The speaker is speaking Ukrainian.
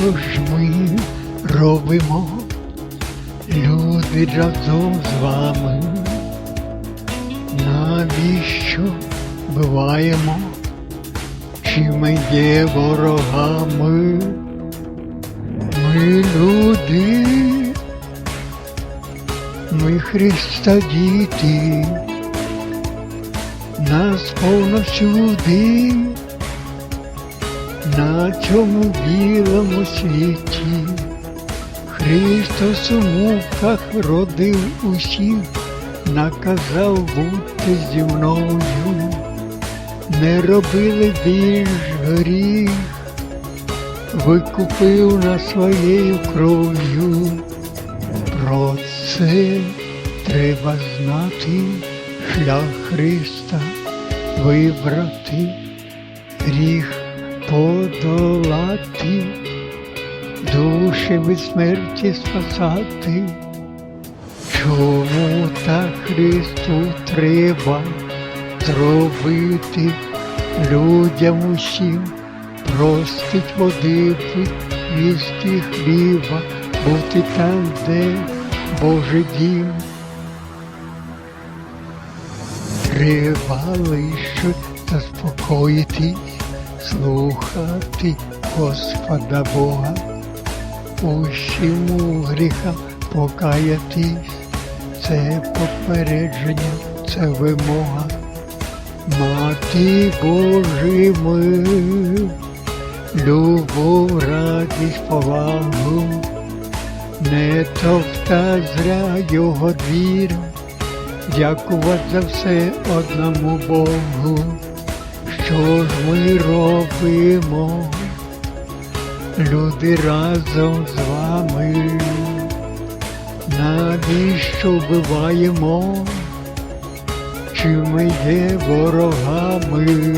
ж ми робимо, люди разом з вами? Навіщо буваємо? Чи ми є ворогами? Ми люди, ми Христа діти, нас повно всюди, на цьому білому світі. Христос у муках родив усіх, наказав бути зі мною, не робили більш гріх, викупив нас своєю кров'ю. Про це треба знати, шлях Христа вибрати, гріх подолати, душі від смерті спасати. Чому так Христу треба зробити людям усім, простить води їсти хліба, бути там, де Божий дім. Треба лише заспокоїтись, слухати Господа Бога, усьому гріха покаятись, це попередження, це вимога. Мати Божий мир, любов, радість, повагу, не товта зря його двір, дякувати за все одному Богу, що ж ми робимо, люди разом з вами, навіщо вбиваємо? Чи ми є ворогами?